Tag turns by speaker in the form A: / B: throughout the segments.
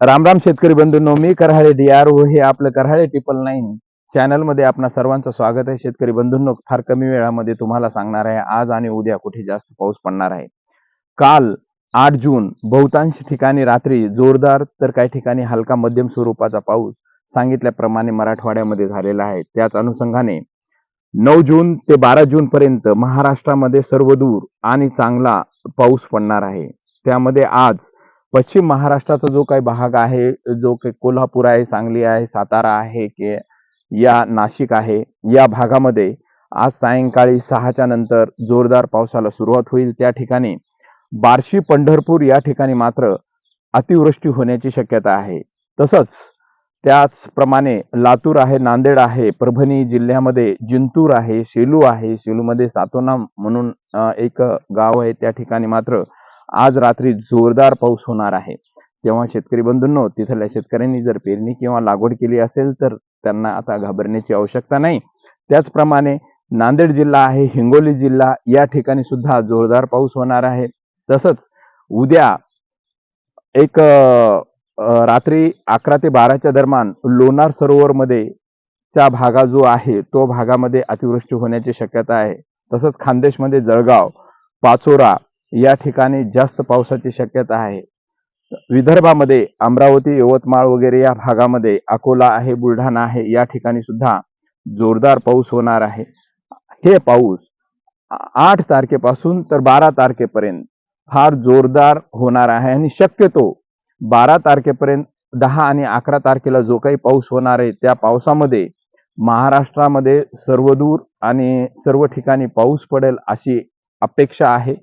A: राम राम शेतकरी बंधूंनो मी Karale D R O हे आपलं कराळे ट्रिपल नाईन चॅनलमध्ये आपणा सर्वांचं स्वागत आहे. शेतकरी बंधूंनो फार कमी वेळामध्ये तुम्हाला सांगणार आहे आज आणि उद्या कुठे जास्त पाऊस पडणार आहे. काल आठ जून बहुतांश ठिकाणी रात्री जोरदार तर काही ठिकाणी हलका मध्यम स्वरूपाचा पाऊस सांगितल्याप्रमाणे मराठवाड्यामध्ये झालेला आहे. त्याच अनुषंगाने नऊ जून ते बारा जून पर्यंत महाराष्ट्रामध्ये सर्वदूर आणि चांगला पाऊस पडणार आहे. त्यामध्ये आज पश्चिम महाराष्ट्राचा जो काही भाग आहे जो काही कोल्हापूर आहे सांगली आहे सातारा आहे की या नाशिक आहे या भागामध्ये आज सायंकाळी सहाच्या नंतर जोरदार पावसाला सुरुवात होईल. त्या ठिकाणी बार्शी पंढरपूर या ठिकाणी मात्र अतिवृष्टी होण्याची शक्यता आहे. तसंच त्याचप्रमाणे लातूर आहे नांदेड आहे परभणी जिल्ह्यामध्ये जिंतूर आहे सेलू आहे. सेलूमध्ये सातोना म्हणून एक गाव आहे. त्या ठिकाणी मात्र आज रात्री जोरदार पाऊस होणार आहे. तेव्हा शेतकरी बंधूंनो तिथल्या शेतकऱ्यांनी जर पेरणी किंवा लागवड केली असेल तर त्यांना आता घाबरण्याची आवश्यकता नाही. त्याचप्रमाणे नांदेड जिल्हा आहे हिंगोली जिल्हा या ठिकाणी सुद्धा जोरदार पाऊस होणार आहे. तसंच उद्या एक रात्री अकरा ते बाराच्या दरम्यान लोणार सरोवरमध्ये च्या भागा जो आहे तो भागामध्ये अतिवृष्टी होण्याची शक्यता आहे. तसंच खानदेशमध्ये जळगाव पाचोरा या ठिकाणी जास्त पावसाची शक्यता आहे. विदर्भामध्ये अमरावती यवतमाळ वगैरे या भागामध्ये अकोला आहे बुलढाणा आहे या ठिकाणी सुद्धा जोरदार पाऊस होणार आहे. हे पाऊस आठ तारखेपासून तर बारा तारखेपर्यंत फार जोरदार होणार आहे आणि शक्यतो बारा तारखेपर्यंत दहा आणि अकरा तारखेला जो काही पाऊस होणार आहे त्या पावसामध्ये महाराष्ट्रामध्ये सर्वदूर आणि सर्व ठिकाणी पाऊस पडेल अशी अपेक्षा आहे.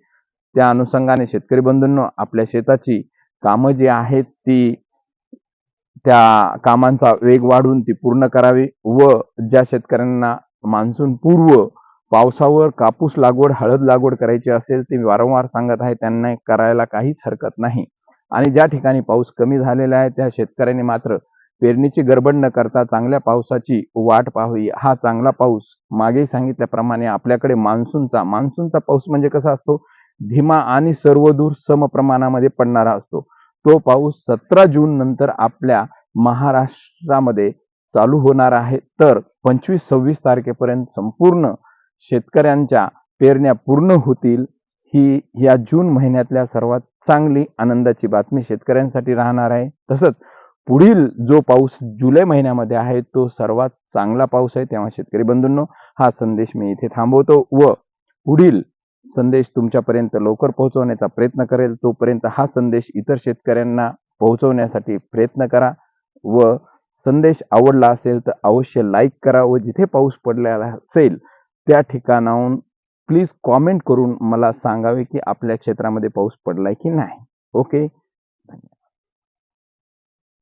A: त्या अनुषंगाने शेतकरी बंधूंनो आपल्या शेताची कामं जी आहेत ती त्या कामांचा वेग वाढवून ती पूर्ण करावी व ज्या शेतकऱ्यांना मान्सून पूर्व पावसावर कापूस लागवड हळद लागवड करायची असेल ते मी वारंवार सांगत आहे त्यांना करायला काहीच हरकत नाही. आणि ज्या ठिकाणी पाऊस कमी झालेला आहे त्या शेतकऱ्यांनी मात्र पेरणीची गडबड न करता चांगल्या पावसाची वाट पाहावी. हा चांगला पाऊस मागे सांगितल्याप्रमाणे आपल्याकडे मान्सूनचा मान्सूनचा पाऊस म्हणजे कसा असतो? धीमा आणि सर्वदूर सम प्रमाणामध्ये पडणारा असतो. तो पाऊस सतरा जून नंतर आपल्या महाराष्ट्रामध्ये चालू होणार आहे. तर पंचवीस सव्वीस तारखेपर्यंत संपूर्ण शेतकऱ्यांच्या पेरण्या पूर्ण होतील ही या जून महिन्यातल्या सर्वात चांगली आनंदाची बातमी शेतकऱ्यांसाठी राहणार आहे. तसंच पुढील जो पाऊस जुलै महिन्यामध्ये आहे तो सर्वात चांगला पाऊस आहे. तेव्हा शेतकरी बंधूंनो हा संदेश मी इथे थांबवतो व पुढील संदेश तुमच्यापर्यंत लवकर पोहोचवण्याचा प्रयत्न करेल. तोपर्यंत हा संदेश इतर शेतकऱ्यांना पोहोचवण्यासाठी प्रयत्न करा व संदेश आवडला असेल तर अवश्य लाईक करा व जिथे पाऊस पडलेला असेल त्या ठिकाणाहून प्लीज कॉमेंट करून मला सांगावे की आपल्या क्षेत्रामध्ये पाऊस पडलाय की नाही. ओके धन्यवाद.